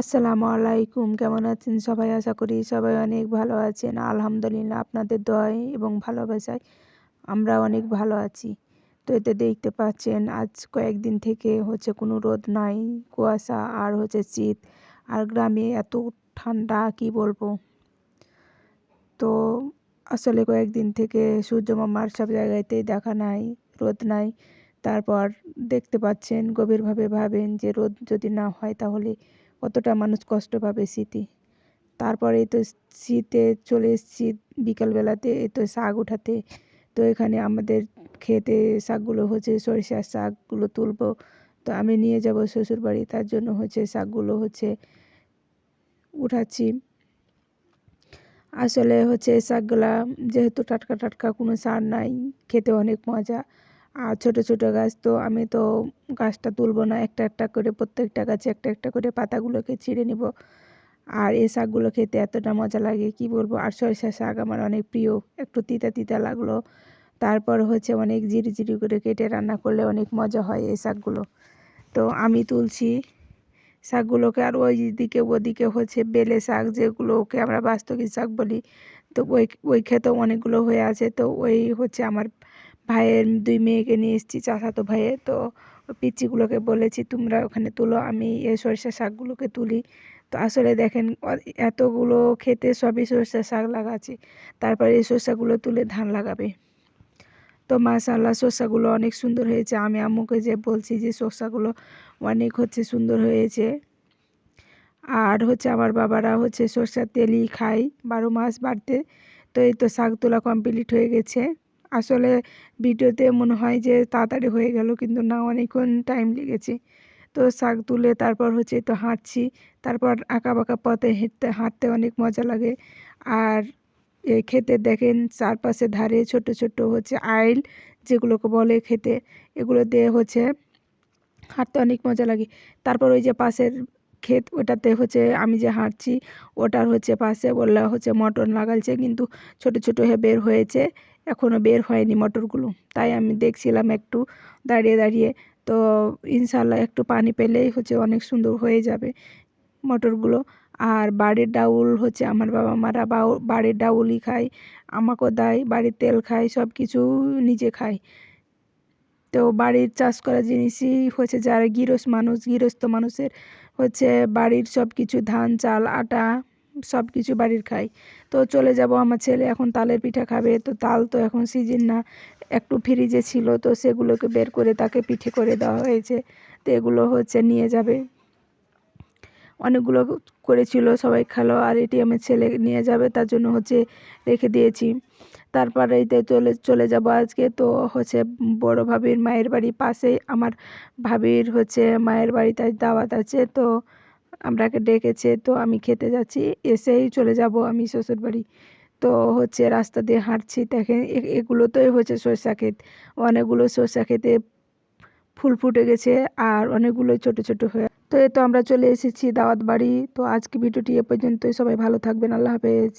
আসসালামু আলাইকুম। কেমন আছেন সবাই? আশা করি সবাই অনেক ভালো আছেন। আলহামদুলিল্লাহ আপনাদের দয় এবং ভালোবাসায় আমরা অনেক ভালো আছি। তো এতে দেখতে পাচ্ছেন, আজ কয়েকদিন থেকে হচ্ছে কোনো রোদ নাই, কুয়াশা আর হচ্ছে শীত আর গ্রামে এত ঠান্ডা, কি বলব? তো আসলে কয়েকদিন থেকে সূর্য মামার সব জায়গাতেই দেখা নাই, রোদ নাই। তারপর দেখতে পাচ্ছেন, গভীরভাবে ভাবেন যে রোদ যদি না হয় তাহলে কতটা মানুষ কষ্ট পাবে শীতে তারপরে তো শীতে চলে এসেছি বিকালবেলাতে তো শাক উঠাতে। তো এখানে আমাদের খেতে শাকগুলো হচ্ছে সরিষার শাকগুলো তুলবো। তো আমি নিয়ে যাব শ্বশুর বাড়ি তার জন্য হচ্ছে শাকগুলো হচ্ছে উঠাচ্ছি। আসলে হচ্ছে শাকগুলা যেহেতু টাটকা টাটকা কোনো সার নাই, খেতে অনেক মজা। আর ছোটো ছোটো গাছ তো আমি তো গাছটা তুলবো না। একটা একটা করে প্রত্যেকটা গাছে একটা একটা করে পাতাগুলোকে ছিঁড়ে নিব। আর এই শাকগুলো খেতে এতটা মজা লাগে, কি বলব? আর সরিষা শাক আমার অনেক প্রিয়। একটু তিতা তিতা লাগল। তারপর হচ্ছে অনেক জিরি জিরি করে কেটে রান্না করলে অনেক মজা হয় এই শাকগুলো। তো আমি তুলছি শাকগুলোকে। আর ওই দিকে, ওদিকে হচ্ছে বেলে শাক, যেগুলোকে আমরা বাস্তবি শাক বলি, তো ওই ওই খেতেও অনেকগুলো হয়ে আছে। তো ওই হচ্ছে আমার ভাইয়ের দুই মেয়েকে নিয়ে এসেছি, চাচাতো ভাইয়ে তো পিচ্চিগুলোকে বলেছি, তোমরা ওখানে তুলো, আমি এই সরিষা শাকগুলোকে তুলি। তো আসলে দেখেন এতগুলো খেতে সবই সরষা শাক লাগাচ্ছি। তারপরে এই সরষাগুলো তুলে ধান লাগাবে। তো মাশাল্লাহ শসাগুলো অনেক সুন্দর হয়েছে। আমি আম্মুকে যে বলছি যে শসাগুলো অনেক হচ্ছে সুন্দর হয়েছে। আর হচ্ছে আমার বাবারা হচ্ছে সরষার তেলই খায়, বারো মাস বাড়তে। তো এই তো শাক তোলা কমপ্লিট হয়ে গেছে। আসলে ভিডিওতে মনে হয় যে তাড়াতাড়ি হয়ে গেল, কিন্তু না, অনেকক্ষণ টাইম লেগেছে। তো শাক তুলে তারপর হচ্ছে তো হাঁটছি। তারপর আঁকা বাঁকা পথে হেঁটতে, হাঁটতে অনেক মজা লাগে। আর খেতে দেখেন চারপাশে ধারে ছোট ছোট হচ্ছে আইল, যেগুলোকে বলে খেতে। এগুলো দিয়ে হচ্ছে হাঁটতে অনেক মজা লাগে। তারপর ওই যে পাশের ক্ষেত ওটাতে হচ্ছে আমি যে হাঁটছি, ওটার হচ্ছে পাশে বললে হচ্ছে মটন লাগালছে, কিন্তু ছোট ছোট হয়ে বের হয়েছে এখনও বের হয়নি মটরগুলো। তাই আমি দেখছিলাম একটু দাঁড়িয়ে দাঁড়িয়ে, তো ইনশাল্লাহ একটু পানি পেলেই হচ্ছে অনেক সুন্দর হয়ে যাবে মটরগুলো। আর বাড়ির ডাউল হচ্ছে আমার বাবা মারা বাড়ির ডাউলই খায়, আমাকেও দেয়, বাড়ির তেল খায় সব কিছু নিজে খায়। তো বাড়ির চাষ করা জিনিসই হচ্ছে যারা গৃহস্থ মানুষ, গৃহস্থ মানুষের হচ্ছে বাড়ির সব কিছু ধান, চাল, আটা সব কিছু বাড়ির খাই তো চলে যাব আমার ছেলে এখন তালের পিঠা খাবে, তো তাল তো এখন সিজন না, একটু ফ্রিজে ছিল, তো সেগুলোকে বের করে তাকে পিঠে করে দেওয়া হয়েছে। তো এগুলো হচ্ছে নিয়ে যাবে। অনেকগুলো করেছিল, সবাই খেলো, আর এটি আমার ছেলে নিয়ে যাবে, তার জন্য হচ্ছে রেখে দিয়েছি। তারপরে এইতে চলে চলে যাব আজকে। তো হচ্ছে বড় ভাবির মায়ের বাড়ি পাশেই, আমার ভাবির হচ্ছে মায়ের বাড়িতে দাওয়াত আছে, তো আমরাকে ডেকেছে, তো আমি খেতে যাচ্ছি, এসেই চলে যাব আমি শ্বশুর বাড়ি। তো হচ্ছে রাস্তা দিয়ে হাঁটছি, দেখেন এগুলোতেই হচ্ছে সরষা ক্ষেত। অনেকগুলো সরষা ক্ষেতে ফুল ফুটে গেছে, আর অনেকগুলো ছোট ছোট হয়ে তো এই তো আমরা চলে এসেছি দাওয়াত বাড়ি। তো আজকে ভিডিওটি এ পর্যন্তই। সবাই ভালো থাকবেন। আল্লাহ হাফেজ।